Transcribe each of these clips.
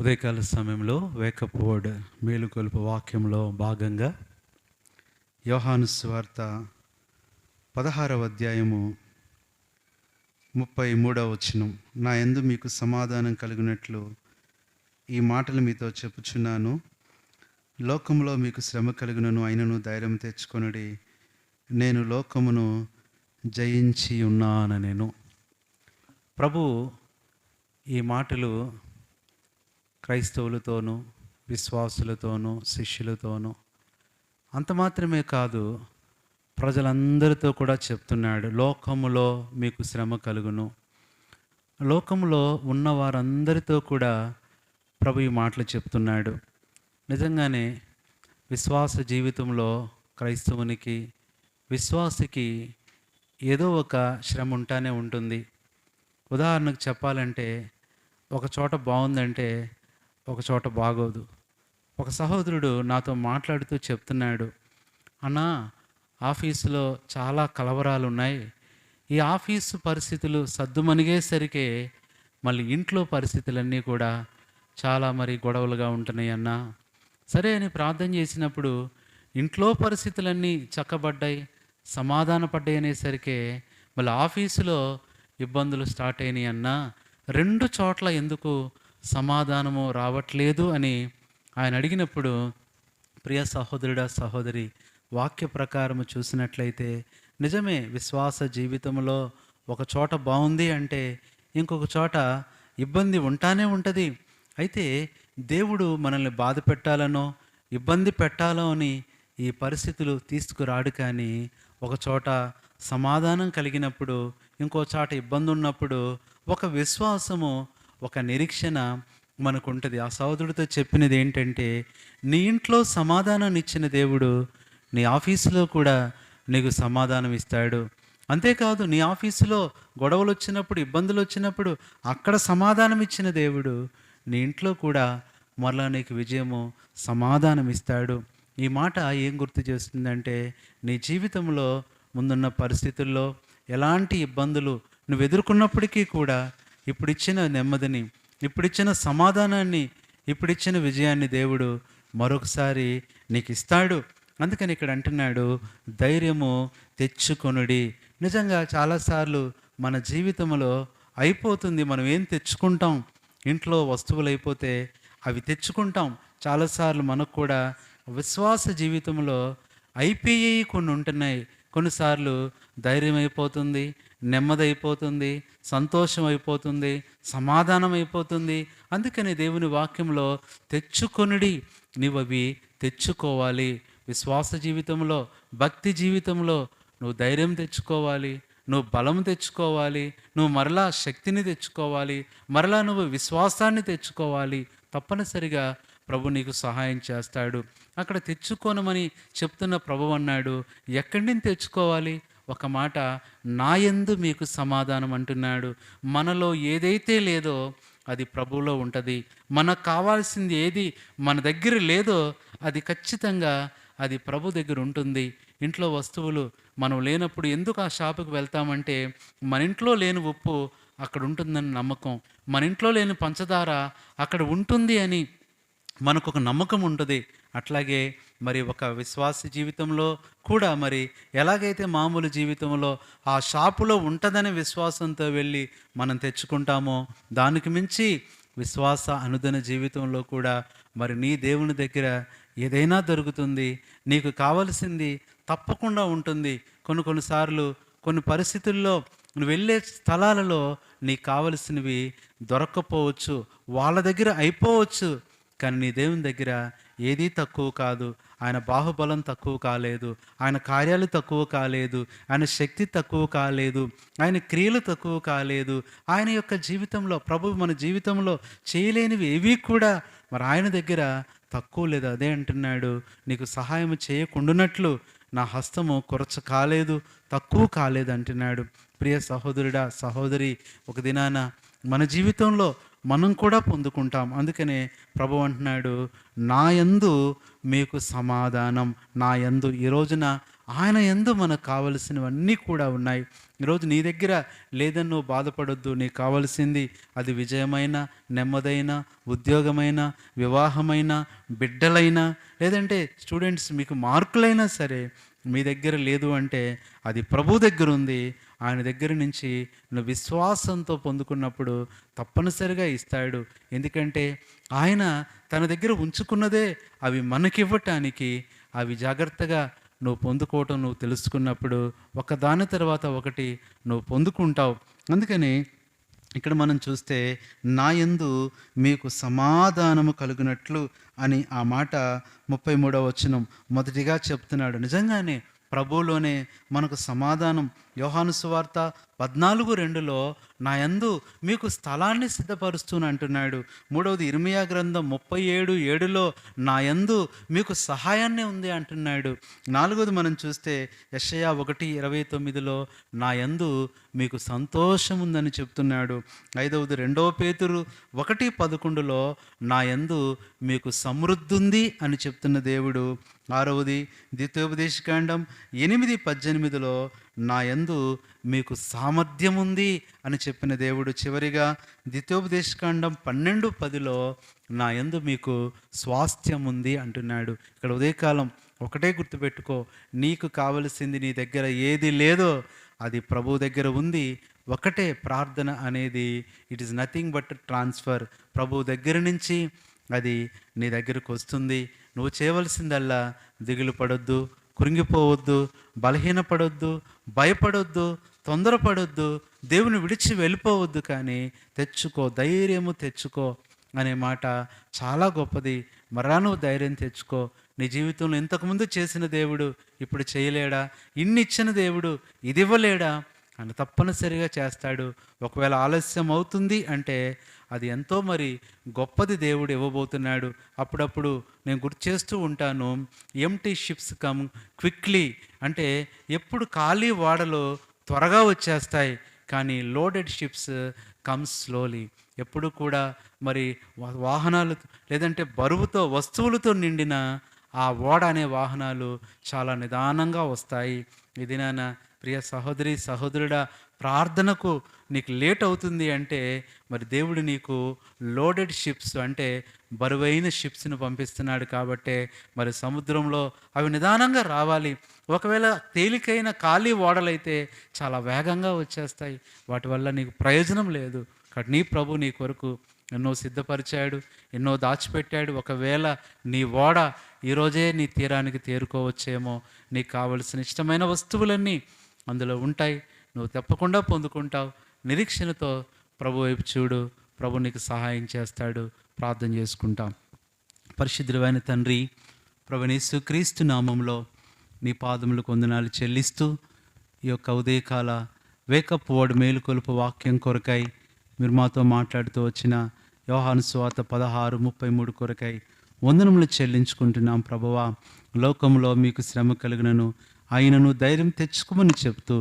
ఉదయకాల సమయంలో wake up word మేలుకొలుపు వాక్యంలో భాగంగా యోహాను స్వార్త పదహారవ అధ్యాయము ముప్పై మూడవ వచనం. నా ఎందు మీకు సమాధానం కలిగినట్లు ఈ మాటలు మీతో చెప్పుచున్నాను. లోకంలో మీకు శ్రమ కలిగినను అయినను ధైర్యం తెచ్చుకొనుడి. నేను లోకమును జయించి ఉన్నాను నేను ప్రభు ఈ మాటలు క్రైస్తవులతోనూ విశ్వాసులతోనూ శిష్యులతోనూ అంత మాత్రమే కాదు ప్రజలందరితో కూడా చెప్తున్నాడు లోకములో మీకు శ్రమ కలుగును. లోకంలో ఉన్న వారందరితో కూడా ప్రభు ఈ మాటలు చెప్తున్నాడు. నిజంగానే విశ్వాస జీవితంలో క్రైస్తవునికి విశ్వాసికి ఏదో ఒక శ్రమ ఉంటానే ఉంటుంది. ఉదాహరణకు చెప్పాలంటే ఒక చోట బాగుందంటే ఒక చోట బాగోదు. ఒక సహోదరుడు నాతో మాట్లాడుతూ చెప్తున్నాడు అన్నా ఆఫీసులో చాలా కలవరాలు ఉన్నాయి ఈ ఆఫీసు పరిస్థితులు సద్దుమణిగేసరికే మళ్ళీ ఇంట్లో పరిస్థితులన్నీ కూడా చాలా మరి గొడవలుగా ఉంటున్నాయి అన్నా. సరే అని ప్రార్థన చేసినప్పుడు ఇంట్లో పరిస్థితులన్నీ చక్కబడ్డాయి సమాధానపడ్డాయి అనేసరికి మళ్ళీ ఆఫీసులో ఇబ్బందులు స్టార్ట్ అయినాయి అన్నా. రెండు చోట్ల ఎందుకు సమాధానము రావట్లేదు అని ఆయన అడిగినప్పుడు ప్రియ సహోదరుడా సహోదరి వాక్య ప్రకారం చూసినట్లయితే నిజమే విశ్వాస జీవితంలో ఒక చోట బాగుంది అంటే ఇంకొక చోట ఇబ్బంది ఉంటానే ఉంటుంది. అయితే దేవుడు మనల్ని బాధ పెట్టాలనో ఇబ్బంది పెట్టాలో అని ఈ పరిస్థితులు తీసుకురాడు కానీ ఒక చోట సమాధానం కలిగినప్పుడు ఇంకో చోట ఇబ్బంది ఉన్నప్పుడు ఒక విశ్వాసము ఒక నిరీక్షణ మనకు ఉంటుంది ఆ సహోదరుడితో చెప్పినది ఏంటంటే నీ ఇంట్లో సమాధానం ఇచ్చిన దేవుడు నీ ఆఫీసులో కూడా నీకు సమాధానం ఇస్తాడు. అంతేకాదు నీ ఆఫీసులో గొడవలు వచ్చినప్పుడు ఇబ్బందులు వచ్చినప్పుడు అక్కడ సమాధానం ఇచ్చిన దేవుడు నీ ఇంట్లో కూడా మరలా నీకు విజయము సమాధానం ఇస్తాడు. ఈ మాట ఏం గుర్తు చేస్తుందంటే నీ జీవితంలో ముందున్న పరిస్థితుల్లో ఎలాంటి ఇబ్బందులు నువ్వు ఎదుర్కొన్నప్పటికీ కూడా ఇప్పుడు ఇచ్చిన నెమ్మదిని ఇప్పుడు ఇచ్చిన సమాధానాన్ని ఇప్పుడు ఇచ్చిన విజయాన్ని దేవుడు మరొకసారి నీకు ఇస్తాడు అందుకని ఇక్కడ అంటున్నాడు ధైర్యము తెచ్చుకొనుడి. నిజంగా చాలాసార్లు మన జీవితంలో అయిపోతుంది మనం ఏం తెచ్చుకుంటాం? ఇంట్లో వస్తువులు అయిపోతే అవి తెచ్చుకుంటాం. చాలాసార్లు మనకు కూడా విశ్వాస జీవితంలో అయిపోయేవి కొన్ని ఉంటున్నాయి కొన్నిసార్లు ధైర్యం అయిపోతుంది నెమ్మది అయిపోతుంది సంతోషం అయిపోతుంది సమాధానం అయిపోతుంది అందుకని దేవుని వాక్యంలో తెచ్చుకొనిడి నీవు అవి తెచ్చుకోవాలి. విశ్వాస జీవితంలో భక్తి జీవితంలో నువ్వు ధైర్యం తెచ్చుకోవాలి నువ్వు బలం తెచ్చుకోవాలి నువ్వు మరలా శక్తిని తెచ్చుకోవాలి మరలా నువ్వు విశ్వాసాన్ని తెచ్చుకోవాలి. తప్పనిసరిగా ప్రభు నీకు సహాయం చేస్తాడు. అక్కడ తెచ్చుకోనమని చెప్తున్న ప్రభు అన్నాడు ఎక్కడి నుంచి తెచ్చుకోవాలి? ఒక మాట నాయందు మీకు సమాధానం అంటున్నాడు. మనలో ఏదైతే లేదో అది ప్రభువులో ఉంటుంది. మనకు కావాల్సింది ఏది మన దగ్గర లేదో అది ఖచ్చితంగా అది ప్రభు దగ్గర ఉంటుంది. ఇంట్లో వస్తువులు మనం లేనప్పుడు ఎందుకు ఆ షాపుకి వెళ్తామంటే మన ఇంట్లో లేని ఉప్పు అక్కడ ఉంటుందని నమ్మకం. మన ఇంట్లో లేని పంచదార అక్కడ ఉంటుంది అని మనకు ఒక నమ్మకం ఉంటుంది. అట్లాగే మరి ఒక విశ్వాస జీవితంలో కూడా మరి ఎలాగైతే మామూలు జీవితంలో ఆ షాపులో ఉంటుందనే విశ్వాసంతో వెళ్ళి మనం తెచ్చుకుంటామో దానికి మించి విశ్వాస అనుదిన జీవితంలో కూడా మరి నీ దేవుని దగ్గర ఏదైనా దొరుకుతుంది నీకు కావలసింది తప్పకుండా ఉంటుంది. కొన్ని కొన్నిసార్లు కొన్ని పరిస్థితుల్లో నువ్వు వెళ్ళే స్థలాలలో నీకు కావలసినవి దొరక్కపోవచ్చు వాళ్ళ దగ్గర అయిపోవచ్చు. కానీ నీ దేవుని దగ్గర ఏదీ తక్కువ కాదు. ఆయన బాహుబలం తక్కువ కాలేదు. ఆయన కార్యాలు తక్కువ కాలేదు. ఆయన శక్తి తక్కువ కాలేదు. ఆయన క్రియలు తక్కువ కాలేదు. ఆయన యొక్క జీవితంలో ప్రభు మన జీవితంలో చేయలేనివి ఏవి కూడా మరి ఆయన దగ్గర తక్కువ లేదు. అదే అంటున్నాడు నీకు సహాయం చేయకుండానట్లు నా హస్తము కొరచ కాలేదు తక్కువ కాలేదు అంటున్నాడు. ప్రియ సహోదరుడా సహోదరి ఒక దినాన మన జీవితంలో మనం కూడా పొందుకుంటాం. అందుకనే ప్రభు అంటున్నాడు నా యందు మీకు సమాధానం నా యందు ఈ రోజున ఆయన ఎందు మనకు కావలసినవన్నీ కూడా ఉన్నాయి. ఈరోజు నీ దగ్గర లేదని నువ్వు బాధపడొద్దు. నీకు కావలసింది అది విజయమైన నెమ్మదైన ఉద్యోగమైన వివాహమైన బిడ్డలైనా లేదంటే స్టూడెంట్స్ మీకు మార్కులైనా సరే మీ దగ్గర లేదు అంటే అది ప్రభు దగ్గర ఉంది ఆయన దగ్గర నుంచి నువ్వు విశ్వాసంతో పొందుకున్నప్పుడు తప్పనిసరిగా ఇస్తాడు. ఎందుకంటే ఆయన తన దగ్గర ఉంచుకున్నదే అవి మనకివ్వటానికి అవి జాగ్రత్తగా నువ్వు పొందుకోవటం నువ్వు తెలుసుకున్నప్పుడు ఒకదాని తర్వాత ఒకటి నువ్వు పొందుకుంటావు. అందుకని ఇక్కడ మనం చూస్తే నా యందు మీకు సమాధానము కలుగునట్లు అని ఆ మాట ముప్పై మూడవ వచనం మొదటిగా చెప్తున్నాడు. నిజంగానే ప్రభువులోనే మనకు సమాధానం. యోహాను సువార్త పద్నాలుగు రెండులో నా యందు మీకు స్థలాన్ని సిద్ధపరుస్తూ అంటున్నాడు. మూడవది ఇర్మియా గ్రంథం ముప్పై ఏడు ఏడులో నా యందు మీకు సహాయాన్ని ఉంది అంటున్నాడు. నాలుగవది మనం చూస్తే యషయా ఒకటి ఇరవై తొమ్మిదిలో నా యందు మీకు సంతోషం ఉందని చెప్తున్నాడు. ఐదవది రెండవ పేతురు ఒకటి పదకొండులో నా యందు మీకు సమృద్ధి ఉంది అని చెప్తున్న దేవుడు. ఆరవది ద్వితీయోపదేశకాండం ఎనిమిది పద్దెనిమిదిలో నా యందు మీకు సామర్థ్యం ఉంది అని చెప్పిన దేవుడు చివరిగా ద్వితీయోపదేశకాండం పన్నెండు పదిలో నా యందు మీకు స్వాస్థ్యం ఉంది అంటున్నాడు. ఇక్కడ ఉదయకాలం ఒకటే గుర్తుపెట్టుకో నీకు కావలసింది నీ దగ్గర ఏది లేదో అది ప్రభు దగ్గర ఉంది. ఒకటే ప్రార్థన అనేది it is nothing but transfer ప్రభు దగ్గర నుంచి అది నీ దగ్గరకు వస్తుంది. నువ్వు చేయవలసిందల్లా దిగులు పడొద్దు. కృంగిపోవద్దు బలహీనపడొద్దు భయపడొద్దు తొందరపడొద్దు దేవుని విడిచి వెళ్ళిపోవద్దు కానీ తెచ్చుకో ధైర్యము తెచ్చుకో అనే మాట చాలా గొప్పది. మరా నువ్వు ధైర్యం తెచ్చుకో. నీ జీవితంలో ఇంతకుముందు చేసిన దేవుడు ఇప్పుడు చేయలేడా? ఇన్ని ఇచ్చిన దేవుడు ఇది ఇవ్వలేడా అని తప్పనిసరిగా చేస్తాడు. ఒకవేళ ఆలస్యం అవుతుంది అంటే అది ఎంతో మరి గొప్పది దేవుడు ఇవ్వబోతున్నాడు. అప్పుడప్పుడు నేను గుర్తు చేస్తూ ఉంటాను ఎంటీ షిప్స్ కమ్ క్విక్లీ అంటే ఎప్పుడు ఖాళీ వాడలో త్వరగా వచ్చేస్తాయి కానీ లోడెడ్ షిప్స్ కమ్ స్లోలీ ఎప్పుడు కూడా మరి వాహనాలు లేదంటే బరువుతో వస్తువులతో నిండిన ఆ ఓడ అనే వాహనాలు చాలా నిదానంగా వస్తాయి. ఇది నాన్న ప్రియ సహోదరి సహోదరుడా ప్రార్థనకు నీకు లేట్ అవుతుంది అంటే మరి దేవుడు నీకు లోడెడ్ షిప్స్ అంటే బరువైన షిప్స్ను పంపిస్తున్నాడు కాబట్టే మరి సముద్రంలో అవి నిదానంగా రావాలి. ఒకవేళ తేలికైన ఖాళీ ఓడలైతే చాలా వేగంగా వచ్చేస్తాయి. వాటి వల్ల నీకు ప్రయోజనం లేదు. కాబట్టి నీ ప్రభు నీ కొరకు ఎన్నో సిద్ధపరిచాడు ఎన్నో దాచిపెట్టాడు. ఒకవేళ నీ ఓడ ఈరోజే నీ తీరానికి తేరుకోవచ్చేమో నీకు కావలసిన ఇష్టమైన వస్తువులన్నీ అందులో ఉంటాయి. నువ్వు తప్పకుండా పొందుకుంటావు. నిరీక్షణతో ప్రభు వైపు చూడు. ప్రభు నీకు సహాయం చేస్తాడు. ప్రార్థన చేసుకుంటాం. పరిశుద్ధులైన తండ్రి ప్రభునేసు క్రీస్తు నామంలో నీ పాదములు కొందనాలు చెల్లిస్తూ ఈ యొక్క ఉదయకాల వేకప్ వర్డ్ మేలుకొలుపు వాక్యం కొరకై మీరు మాతో మాట్లాడుతూ వచ్చిన యోహాను స్వాత పదహారు ముప్పై మూడు కొరకై వందనములు చెల్లించుకుంటున్నాం ప్రభువా. లోకంలో మీకు శ్రమ కలిగినను ఆయనను ధైర్యం తెచ్చుకోమని చెప్తూ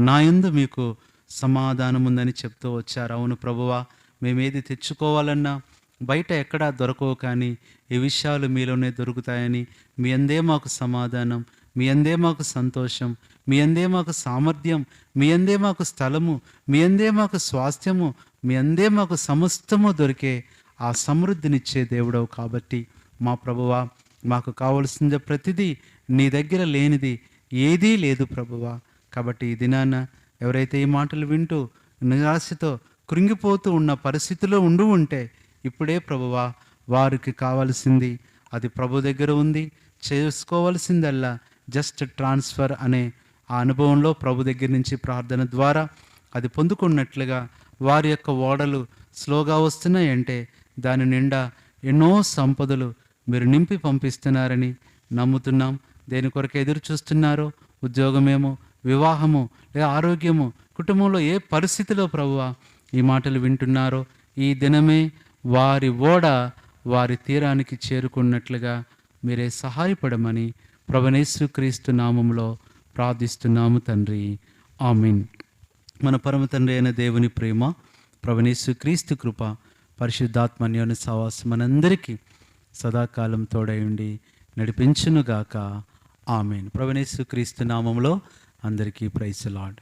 నా యందు మీకు సమాధానం ఉందని చెప్తూ వచ్చారు. అవును ప్రభువా మేమేది తెచ్చుకోవాలన్నా బయట ఎక్కడా దొరకవు కానీ ఈ విషయాలు మీలోనే దొరుకుతాయని మీ అందే మాకు సమాధానం మీ అందే మాకు సంతోషం మీ అందే మాకు సామర్థ్యం మీ అందే మాకు స్థలము మీ అందే మాకు స్వాస్థ్యము మీ అందే మాకు సమస్తము దొరికే ఆ సమృద్ధినిచ్చే దేవుడవు కాబట్టి మా ప్రభువా మాకు కావలసిన ప్రతిదీ నీ దగ్గర లేనిది ఏదీ లేదు ప్రభువా. కాబట్టి ఈ దినాన ఎవరైతే ఈ మాటలు వింటూ నిరాశతో కృంగిపోతూ ఉన్న పరిస్థితిలో ఉండి ఉంటే ఇప్పుడే ప్రభువా వారికి కావాల్సింది అది ప్రభు దగ్గర ఉంది. చేసుకోవాల్సిందల్లా జస్ట్ ట్రాన్స్ఫర్ అనే ఆ అనుభవంలో ప్రభు దగ్గర నుంచి ప్రార్థన ద్వారా అది పొందుకున్నట్లుగా వారి యొక్క ఓడలు స్లోగా వస్తున్నాయంటే దాని నిండా ఎన్నో సంపదలు మీరు నింపి పంపిస్తున్నారని నమ్ముతున్నాం. దేని కొరకు ఎదురు చూస్తున్నారో? ఉద్యోగమేమో వివాహము లేదా ఆరోగ్యము? కుటుంబంలో ఏ పరిస్థితిలో ప్రభువా ఈ మాటలు వింటున్నారో? ఈ దినమే వారి ఓడ వారి తీరానికి చేరుకున్నట్లుగా మీరే సహాయపడమని ప్రభనేసు క్రీస్తు నామంలో ప్రార్థిస్తున్నాము తండ్రి. ఆమీన్. మన పరమ తండ్రి అయిన దేవుని ప్రేమ ప్రభనేసు క్రీస్తు కృప పరిశుద్ధాత్మన్యోని సవాసం మనందరికీ సదాకాలం తోడై ఉండి నడిపించునుగాక. ఆమెను. ప్రవణేశు క్రీస్తు నామంలో అందరికీ ప్రైస్ లాడ్.